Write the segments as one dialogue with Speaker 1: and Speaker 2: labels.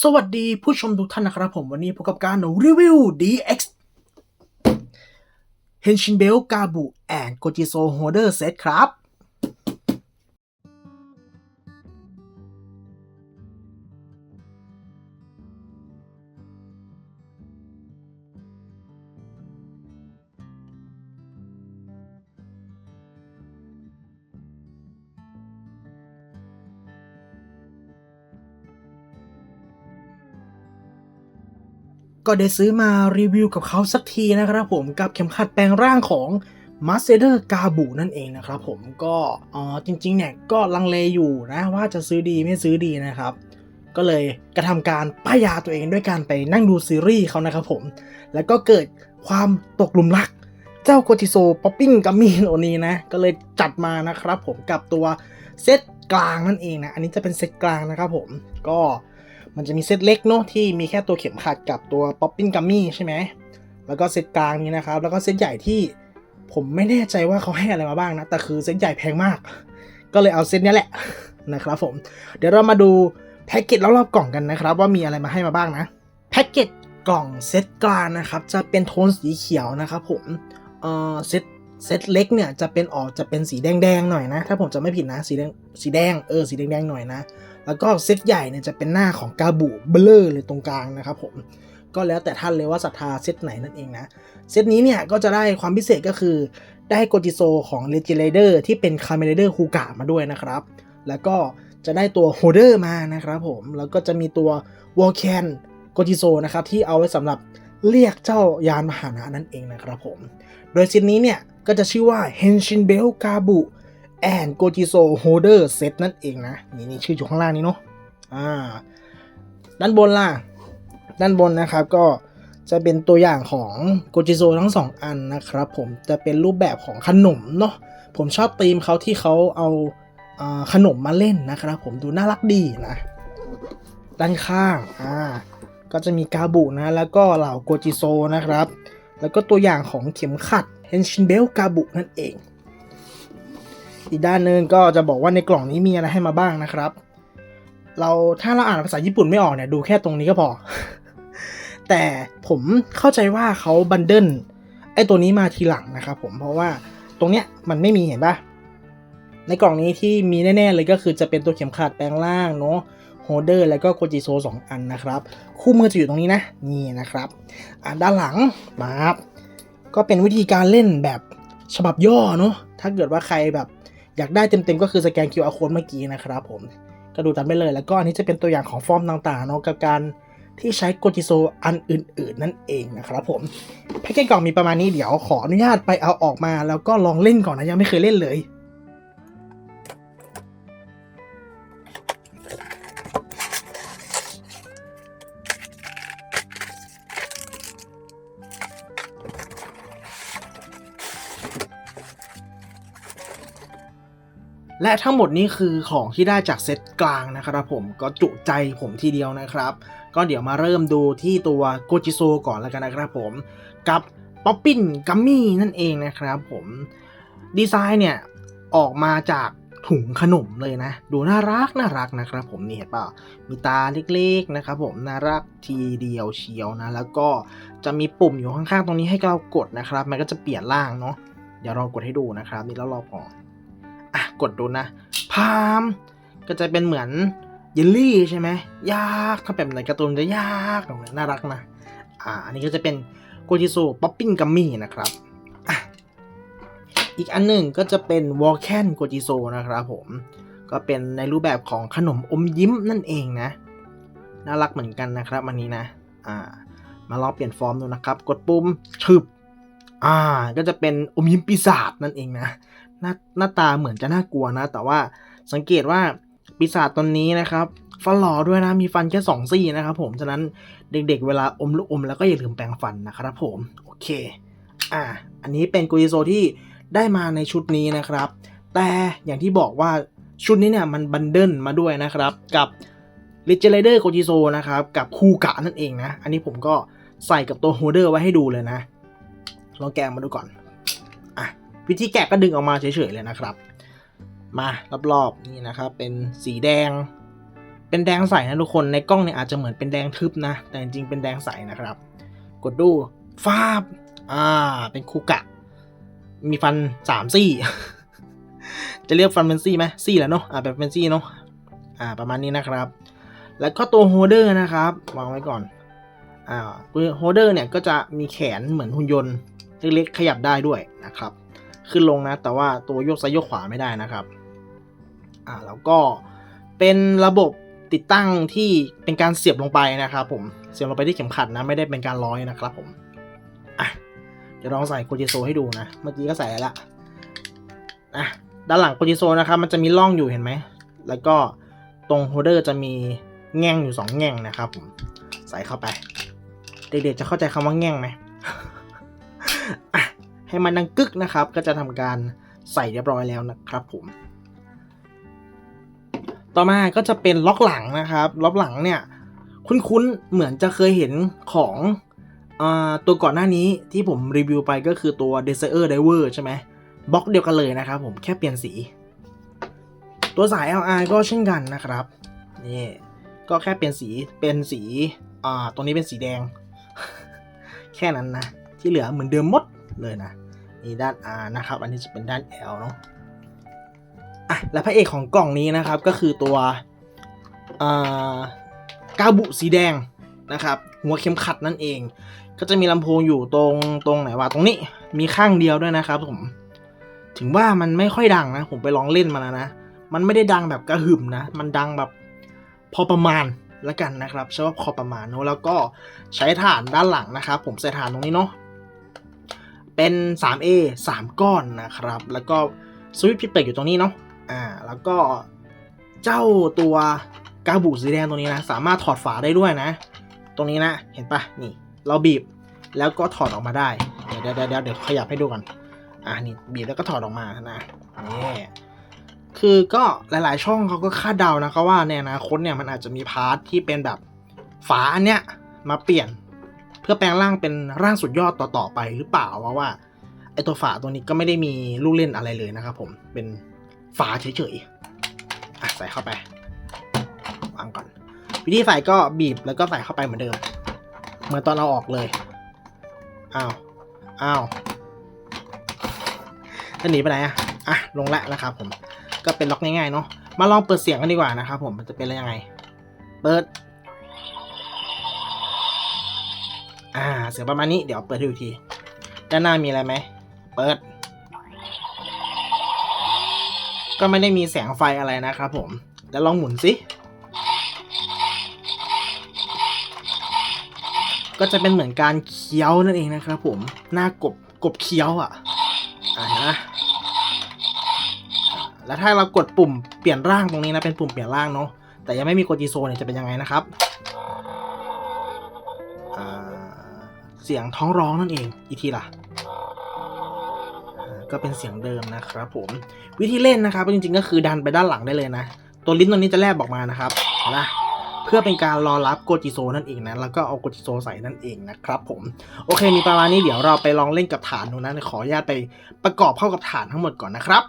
Speaker 1: สวัสดีผู้ชมทุกท่านนะครับผมวันนี้พบกับการรีวิว DX Henshin Bell Gabu and Gojiso Holder Set ครับ ก็ได้ซื้อมารีวิวกับเขาสักทีนะครับผมกับเข็มขัดแปลงร่างของ m a s t e r g a b u นั่นเองนะครับผมก็เออจริงๆเนี่ยก็ลังเลอยู่นะว่าจะซื้อดีไม่ซื้อดีนะครับ ก็เลยกระทำการป้ายยาตัวเองด้วยการไปนั่งดูซีรีส์เขานะครับผม แล้วก็เกิดความตกหลุมรัก เจ้าโคติโซป๊อปปิ้งกัมมี่ตัวนี้นะ ก็เลยจัดมานะครับผมกับตัวเซตกลางนั่นเองนะ อันนี้จะเป็นเซตกลางนะครับผมก็ มันจะมีเซตเล็กเนาะที่มีแค่ตัวเข็มขัดกับตัวป๊อปปิ้งกัมมี่ใช่ไหมแล้วก็เซตกลางนี้นะครับ แล้วก็เซตใหญ่ที่ผมไม่แน่ใจว่าเขาให้อะไรมาบ้างนะ แต่คือเซตใหญ่แพงมาก ก็เลยเอาเซตเนี้ยแหละนะครับผม เดี๋ยวเรามาดูแพ็กเกจรอบๆกล่องกันนะครับ ว่ามีอะไรมาให้มาบ้างนะ แพ็กเกจกล่องเซตกลางนะครับ จะเป็นโทนสีเขียวนะครับผม เอ่อเซตเซตเล็กเนี่ยจะเป็นออกจะเป็นสีแดงๆหน่อยนะ ถ้าผมจะไม่ผิดนะสีแดงสีแดงเออสีแดงๆหน่อยนะ แล้วก็เซตใหญ่เนี่ยจะเป็นหน้าของกาบุเบลเลอร์เลยตรงกลางนะครับผมก็แล้วแต่ท่านเลยว่าศรัทธาเซตไหนนั่นเองนะ เซตนี้เนี่ยก็จะได้ความพิเศษก็คือ ได้โกจิโซของเลจิเลเดอร์ที่เป็นคาเมเลเดอร์คูกะมาด้วยนะครับ แล้วก็จะได้ตัวโฮเดอร์มานะครับผมแล้วก็จะมีตัววอลแคนโกจิโซนะครับที่เอาไว้สำหรับเรียกเจ้ายานมหานะนั่นเองนะครับผม โดยเซตนี้เนี่ยก็จะชื่อว่า Henshin Bell Gabu and Gojiso Holder Set นั่นเองนะ นี่นี่ชื่ออยู่ข้างล่างนี้เนาะอ่าด้านบนล่ะ ด้านบนนะครับก็จะเป็นตัวอย่างของโกจิโซทั้งสองอันนะครับผมจะเป็นรูปแบบของขนมเนาะผมชอบธีมเขาที่เขาเอาอ่าขนมมาเล่นนะครับผมดูน่ารักดีนะ ด้านข้างอ่าก็จะมีกาบุนะแล้วก็เหล่าโกจิโซนะครับ แล้วก็ตัวอย่างของเข็มขัด Henshin Bell กาบุนั่นเอง อีกด้านหนึ่งก็จะบอกว่าในกล่องนี้มีอะไรให้มาบ้างนะครับ เราถ้าเราอ่านภาษาญี่ปุ่นไม่ออกเนี่ยดูแค่ตรงนี้ก็พอ แต่ผมเข้าใจว่าเขาบันเดิลไอ้ตัวนี้มาทีหลังนะครับผมเพราะว่าตรงเนี้ยมันไม่มีเห็นปะในกล่องนี้ที่มีแน่ ๆ เลยก็คือจะเป็นตัวเข็มขัดแปลงร่างเนาะโฮเดอร์แล้วก็โกจิโซสองอันนะครับ คู่มือจะอยู่ตรงนี้นะ นี่นะครับ อ่าด้านหลังมาครับก็เป็นวิธีการเล่นแบบฉบับย่อเนาะถ้าเกิดว่าใครแบบ อยากได้เต็มๆก็คือสแกน QR code เมื่อกี้นะครับผมก็ดูตามไปเลย แล้วก็อันนี้จะเป็นตัวอย่างของฟอร์มต่างๆเนาะกับการที่ใช้โกจิโซอันอื่นๆ นั่นเองนะครับผมแพ็กเกจกล่องมีประมาณนี้เดี๋ยวขออนุญาตไปเอาออกมา แล้วก็ลองเล่นก่อนนะยังไม่เคยเล่นเลย และทั้งหมดนี้คือของที่ได้จากเซตกลางนะครับผมก็จุใจผมทีเดียวนะครับ ก็เดี๋ยวมาเริ่มดูที่ตัวโกจิโซก่อนแล้วกันนะครับผมกับป๊อปปิ้นกัมมี่นั่นเองนะครับผมดีไซน์เนี่ย ออกมาจากถุงขนมเลยนะ ดูน่ารักน่ารักนะครับผมนี่เห็นเปล่ามีตาเล็กๆนะครับผมน่ารักทีเดียวเชียวนะ แล้วก็จะมีปุ่มอยู่ข้างๆ ตรงนี้ให้เรากดนะครับ มันก็จะเปลี่ยนร่างเนาะเดี๋ยวเรากดให้ดูนะครับ นี่แล้วรอก่อน อะกดดูนะพามก็จะเป็นเหมือนเยลลี่ใช่ไหมยากถ้าแบบในการ์ตูนจะยากแบบน่ารักนะอ่าอันนี้ก็จะเป็นโกจิโซป๊อปปิ้งกัมมี่นะครับอะอีกอันหนึ่งก็จะเป็นวอลแคนโกจิโซนะครับผมก็เป็นในรูปแบบของขนมอมยิ้มนั่นเองนะ น่ารักเหมือนกันนะครับอันนี้นะอ่ามาลองเปลี่ยนฟอร์มดูนะครับ กดปุ่มชึบอ่าก็จะเป็นอมยิ้มปีศาจนั่นเองนะ หน้าหน้าตาเหมือนจะน่ากลัวนะ แต่ว่าสังเกตว่าปีศาจตนนี้นะครับฟันหล่อด้วยนะ มีฟันแค่สองซี่นะครับผม ฉะนั้นเด็กๆ เวลาอมลูกอมแล้วก็อย่าลืมแปรงฟันนะครับผม โอเค อ่า อันนี้เป็นกุยโซที่ได้มาในชุดนี้นะครับ แต่อย่างที่บอกว่าชุดนี้เนี่ยมันบันเดิลมาด้วยนะครับ กับ l e g e n d a r โกจิโซนะครับ กับคูกะนั่นเองนะ อันนี้ผมก็ใส่กับตัวโฮเดอร์ไว้ให้ดูเลยนะ ลองแกะมาดูก่อน วิธีแกะก็ดึงออกมาเฉยๆเลยนะครับ มารอบๆนี่นะครับ เป็นสีแดง เป็นแดงใสนะทุกคนในกล้องเนี่ยอาจจะเหมือนเป็นแดงทึบนะ แต่จริงๆเป็นแดงใสนะครับ กดดูฟาบอ่าเป็นคูกะ มีฟันสามซี่ จะเรียกฟันเป็นซี่ไหมซี่แหละเนาะอ่าแบบเป็นซี่เนาะอ่าประมาณนี้นะครับ แล้วก็ตัวโฮเดอร์นะครับวางไว้ก่อนอ่าโฮเดอร์เนี่ยก็จะมีแขนเหมือนหุ่นยนต์เล็กๆขยับได้ด้วยนะครับ ขึ้นลงนะ แต่ว่าตัวโยกซ้ายโยกขวาไม่ได้นะครับอ่าแล้วก็เป็นระบบติดตั้งที่เป็นการเสียบลงไปนะครับผมเสียบลงไปที่เข็มขัดนะไม่ได้เป็นการร้อยนะครับผมอะเดี๋ยวลองใส่โคจิโซให้ดูนะ เมื่อกี้ก็ใส่แล้วละอะด้านหลังโคจิโซนะครับ มันจะมีร่องอยู่เห็นไหม แล้วก็ตรงโฮเดอร์จะมีแง่งอยู่สองแง่งนะครับผมใส่เข้าไป เด็กๆจะเข้าใจคำว่าแง่งไหม ให้มันดังกึกนะครับ ก็จะทำการใส่เรียบร้อยแล้วนะครับผม ต่อมาก็จะเป็นล็อกหลังนะครับ ล็อกหลังเนี่ย คุ้นๆ เหมือนจะเคยเห็นของอตัวก่อนหน้านี้ที่ผมรีวิวไปก็คือตัว Desire Diver ใช่ไหมบล็อกเดียวกันเลยนะครับผมแค่เปลี่ยนสี ตัวสาย LR ก็เช่นกันนะครับนี่ก็แค่เปลี่ยนสีเป็นสีอ่าตรงนี้เป็นสีแดง แค่นั้นนะ ที่เหลือเหมือนเดิมหมดเลยนะ นี่ด้าน R นะครับ อันนี้จะเป็นด้าน L เนาะอะและพระเอกของกล่องนี้นะครับก็คือตัวอ่ากาบุสีแดงนะครับ หัวเข็มขัดนั่นเอง ก็จะมีลำโพงอยู่ตรงตรงไหนวะตรงนี้มีข้างเดียวด้วยนะครับผมถึงว่ามันไม่ค่อยดังนะ ผมไปลองเล่นมาแล้วนะ มันไม่ได้ดังแบบกระหึ่มนะ มันดังแบบพอประมาณละกันนะครับใช่ว่าพอประมาณเนอะแล้วก็ใช้ฐานด้านหลังนะครับ ผมใส่ฐานตรงนี้เนาะ เป็น 3A 3 ก้อนนะครับ แล้วก็สวิตช์พิเปกอยู่ตรงนี้เนาะอ่าแล้วก็เจ้าตัวกาบูสีแดงตัวนี้นะ สามารถถอดฝาได้ด้วยนะ ตรงนี้นะเห็นปะนี่ เราบีบแล้วก็ถอดออกมาได้ เดี๋ยวเดี๋ยวเดี๋ยวเดี๋ยวขยับให้ดูก่อนอ่านี่บีบแล้วก็ถอดออกมานะนี่คือก็หลาย ๆ ช่องเขาก็คาดเดานะครับว่าในอนาคตเนี่ยมันอาจจะมีพาร์ทที่เป็นแบบฝาอันเนี้ยมาเปลี่ยน เพื่อแปลงร่างเป็นร่างสุดยอดต่อๆไปหรือเปล่าเพราะว่าไอตัวฝาตัวนี้ก็ไม่ได้มีลูกเล่นอะไรเลยนะครับผมเป็นฝาเฉยๆอะใส่เข้าไปวางก่อน วิธีใส่ก็บีบแล้วก็ใส่เข้าไปเหมือนเดิม เหมือนตอนเราออกเลยอ้าวอ้าวจะหนีไปไหนอะอะลงแล้วนะครับผมก็เป็นล็อกง่ายๆเนาะมาลองเปิดเสียงกันดีกว่านะครับผมมันจะเป็นอะไรยังไง เปิด เสียงประมาณนี้เดี๋ยวเปิดให้ดูที ด้านหน้ามีอะไรไหม เปิด ก็ไม่ได้มีแสงไฟอะไรนะครับผมแล้วลองหมุนสิก็จะเป็นเหมือนการเคี้ยวนั่นเองนะครับผมหน้ากบกบเคี้ยวอะอ่านะแล้วถ้าเรากดปุ่มเปลี่ยนร่างตรงนี้นะเป็นปุ่มเปลี่ยนร่างเนาะแต่ยังไม่มีโกจิโซเนี่ยจะเป็นยังไงนะครับ เสียงท้องร้องนั่นเอง อีกทีล่ะ ก็เป็นเสียงเดิมนะครับผม วิธีเล่นนะครับจริงๆก็คือดันไปด้านหลังได้เลยนะ ตัวลิ้นตัวนี้จะแลบออกมานะครับนะเพื่อเป็นการรอรับโกจิโซนั่นเองนะ แล้วก็เอาโกจิโซใส่นั่นเองนะครับผม โอเค มีประมาณนี้เดี๋ยวเราไปลองเล่นกับฐานดูนะ ขออนุญาตไปประกอบเข้ากับฐานทั้งหมดก่อนนะครับ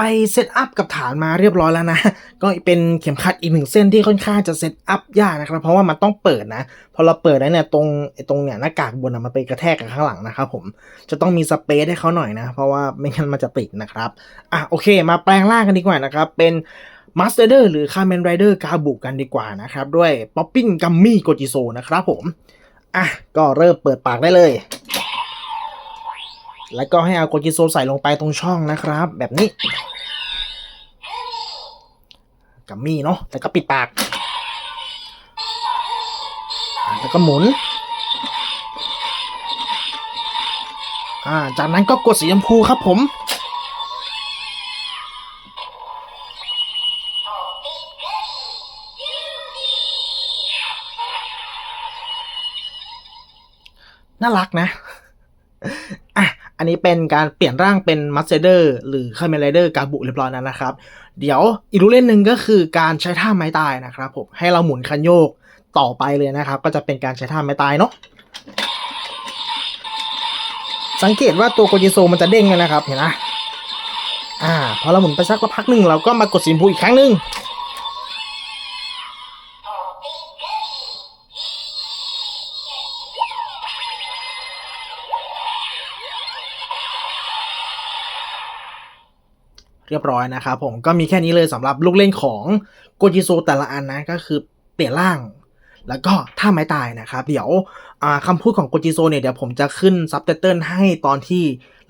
Speaker 1: ไปเซตอัพกับฐานมาเรียบร้อยแล้วนะ ก็เป็นเข็มขัดอีกหนึ่งเส้นที่ค่อนข้างจะเซตอัพยากนะครับ เพราะว่ามันต้องเปิดนะ พอเราเปิดแล้วเนี่ยตรงไอ้ตรงเนี่ยหน้ากากบนมันไปกระแทกกับข้างหลังนะครับผมจะต้องมีสเปซให้เขาหน่อยนะ เพราะว่าไม่งั้นมันจะติดนะครับอะโอเค มาแปลงร่างกันดีกว่านะครับ เป็น Master หรือ Kamen Rider กาบุกันดีกว่านะครับ ด้วย Popping Gummy Gojiso นะครับผมอะก็เริ่มเปิดปากได้เลย แล้วก็ให้เอาโกจิโซใส่ลงไปตรงช่องนะครับ แบบนี้กัมมี่เนาะแล้วก็ปิดปาก แล้วก็หมุน อ่า จากนั้นก็กดสีชมพูครับผม น่ารักนะ นี้เป็นการเปลี่ยนร่างเป็นมัสเซเดอร์หรือคาเมนไรเดอร์กาบุเรียบร้อยแล้วนะครับ เดี๋ยวอีกรูเล่นหนึ่งก็คือการใช้ท่าไม้ตายนะครับผมให้เราหมุนคันโยกต่อไปเลยนะครับ ก็จะเป็นการใช้ท่าไม้ตายเนาะสังเกตว่าตัวโกจิโซมันจะเด้งเลยนะครับเห็นไหมอ่าพอเราหมุนไปสักพักหนึ่งเราก็มากดสีชมพูอีกครั้งหนึ่ง เรียบร้อยนะครับผมก็มีแค่นี้เลยสำหรับลูกเล่นของโกจิโซแต่ละอันนะก็คือเปลี่ยนร่าง แล้วก็ท่าไม้ตายนะครับ เดี๋ยวอ่าคำพูดของโกจิโซเนี่ยเดี๋ยวผมจะขึ้นซับไตเติลให้ตอนที่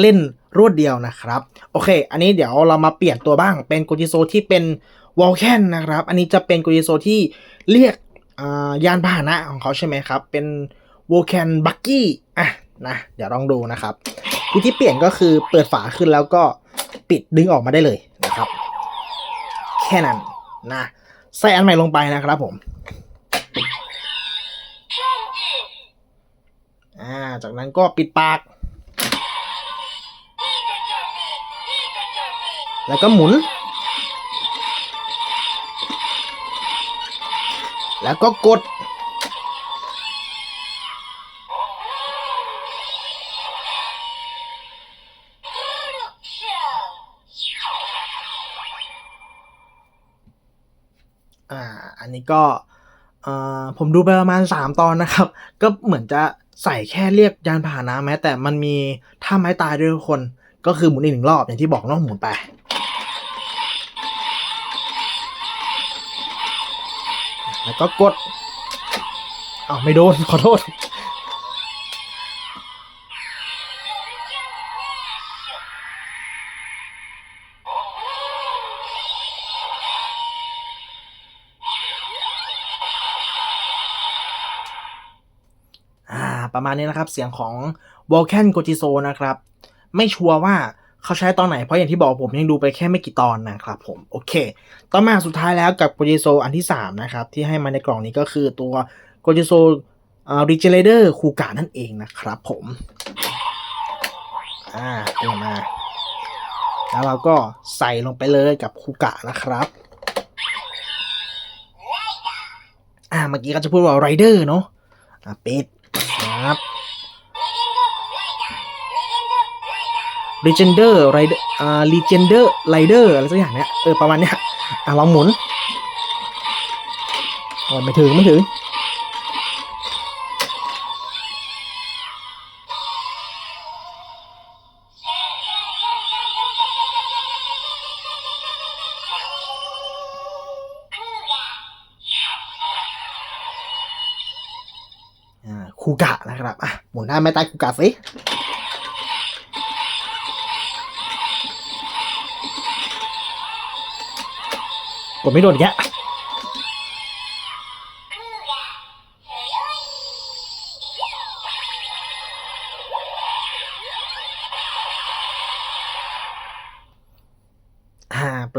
Speaker 1: เล่นรวดเดียวนะครับ โอเค อันนี้เดี๋ยวเรามาเปลี่ยนตัวบ้างเป็นโกจิโซที่เป็นวอลแคนนะครับ อันนี้จะเป็นโกจิโซที่เรียกยานพาหนะของเขาใช่ไหมครับ เป็นวอลแคนบักกี้อะนะเดี๋ยวลองดูนะครับวิธีเปลี่ยนก็คือเปิดฝาขึ้นแล้วก็ ปิดดึงออกมาได้เลยนะครับ แค่นั้นนะใส่อันใหม่ลงไปนะครับผมอ่าจากนั้นก็ปิดปาก แล้วก็หมุน แล้วก็กด อันนี้ก็ผมดูไปประมาณ 3 ตอนนะครับ ก็เหมือนจะใส่แค่เรียกยานพาหนะแม้ แต่มันมีท่าไม้ตายด้วยคน ก็คือหมุนอีกหนึ่งรอบอย่างที่บอกน้องหมุนไปแล้วก็กดอ้าวไม่โดน ขอโทษ ประมาณนี้นะครับ เสียงของ v o l c a n g o j i s o นะครับ ไม่ชัวร์ว่าเขาใช้ตอนไหน เพราะอย่างที่บอกผมยังดูไปแค่ไม่กี่ตอนนะครับผม โอเค ต่อมาสุดท้ายแล้วกับ g o j i s o อันที่ 3 นะครับ ที่ให้มาในกล่องนี้ก็คือตัว g o j i s o อ่า Regenerator คูกานั่นเองนะครับผม อ่าเติมมา แล้วเราก็ใส่ลงไปเลยกับคูกะนะครับอ่าเมื่อกี้ก็จะพูดว่าไรเดอร์เนาะอ่าปิด Legender Rider อ่า Legender Rider อะไรสักอย่างเนี้ยเออประมาณเนี้ยอะลองหมุนโอ้ยไม่ถึงไม่ถึงอ่าคูกะนะครับอะหมุนได้ไหม่ใต้คูกะสิ กดไม่โดนแก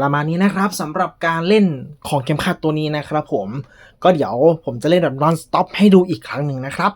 Speaker 1: ประมาณนี้นะครับสำหรับการเล่นของเข็มขัดตัวนี้นะครับผมก็เดี๋ยวผมจะเล่นแบบ non stop ให้ดูอีกครั้งหนึ่งนะครับ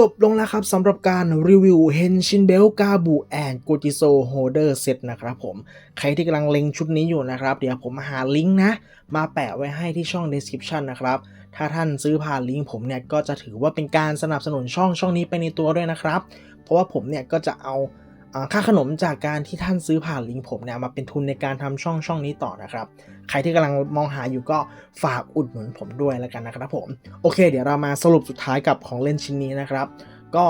Speaker 1: จบลงแล้วครับสำหรับการรีวิวเฮนชินเบลกาบูแอนกูจิโซโฮเดอร์เซตนะครับผม ใครที่กำลังเล็งชุดนี้อยู่นะครับ เดี๋ยวผมหาลิงก์นะ มาแปะไว้ให้ที่ช่อง description นะครับ ถ้าท่านซื้อผ่านลิงก์ผมเนี่ย ก็จะถือว่าเป็นการสนับสนุนช่องช่องนี้ไปในตัวด้วยนะครับ เพราะว่าผมเนี่ยก็จะเอา ค่าขนมจากการที่ท่านซื้อผ่านลิงก์ผมเนี่ยมาเป็นทุนในการทำช่องช่องนี้ต่อนะครับ ใครที่กำลังมองหาอยู่ก็ฝากอุดหนุนผมด้วยแล้วกันนะครับผม โอเค เดี๋ยวเรามาสรุปสุดท้ายกับของเล่นชิ้นนี้นะครับ ก็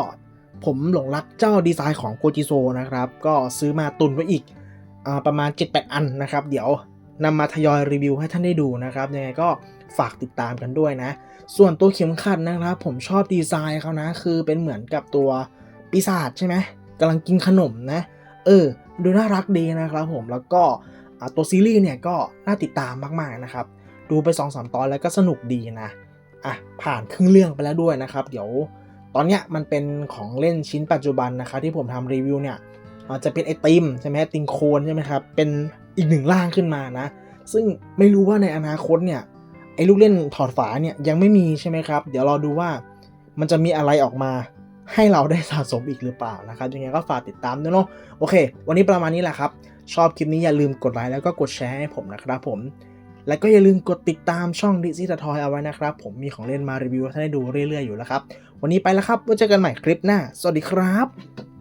Speaker 1: ผมหลงรักเจ้าดีไซน์ของโกจิโซนะครับ ก็ซื้อมาตุนไว้อีกอประมาณ 7-8 อันนะครับ เดี๋ยวนำมาทยอยรีวิวให้ท่านได้ดูนะครับยังไงก็ฝากติดตามกันด้วยนะ ส่วนตัวเข็มขัดนะครับ ผมชอบดีไซน์เขานะ คือเป็นเหมือนกับตัวปีศาจใช่ไหม กำลังกินขนมนะ เออ ดูน่ารักดีนะครับผมแล้วก็ตัวซีรีส์เนี่ยก็น่าติดตามมากๆนะครับ ดูไป2อสตอนแล้วก็สนุกดีนะอะผ่านครึ่งเรื่องไปแล้วด้วยนะครับ เดี๋ยวตอนเนี้ยมันเป็นของเล่นชิ้นปัจจุบันนะครับที่ผมทำรีวิวเนี่ยจะเป็นไอติมใช่ไหมติมโคนใช่ไหมครับเป็นอีกหนึ่งร่างขึ้นมานะ ซึ่งไม่รู้ว่าในอนาคตเนี่ยไอ้ลูกเล่นถอดฝาเนี่ยยังไม่มีใช่ไหมครับ เดี๋ยวรอดูว่ามันจะมีอะไรออกมา ให้เราได้สะสมอีกหรือเปล่านะครับยังไงก็ฝากติดตามด้วยเนาะโอเค วันนี้ประมาณนี้แหละครับ ชอบคลิปนี้อย่าลืมกดไลค์แล้วก็กดแชร์ให้ผมนะครับผม และก็อย่าลืมกดติดตามช่องดิจิตอลทอยเอาไว้นะครับ ผมมีของเล่นมารีวิวให้ได้ดูเรื่อยๆอยู่แล้วครับ วันนี้ไปแล้วครับไว้เจอกันใหม่คลิปหน้า สวัสดีครับ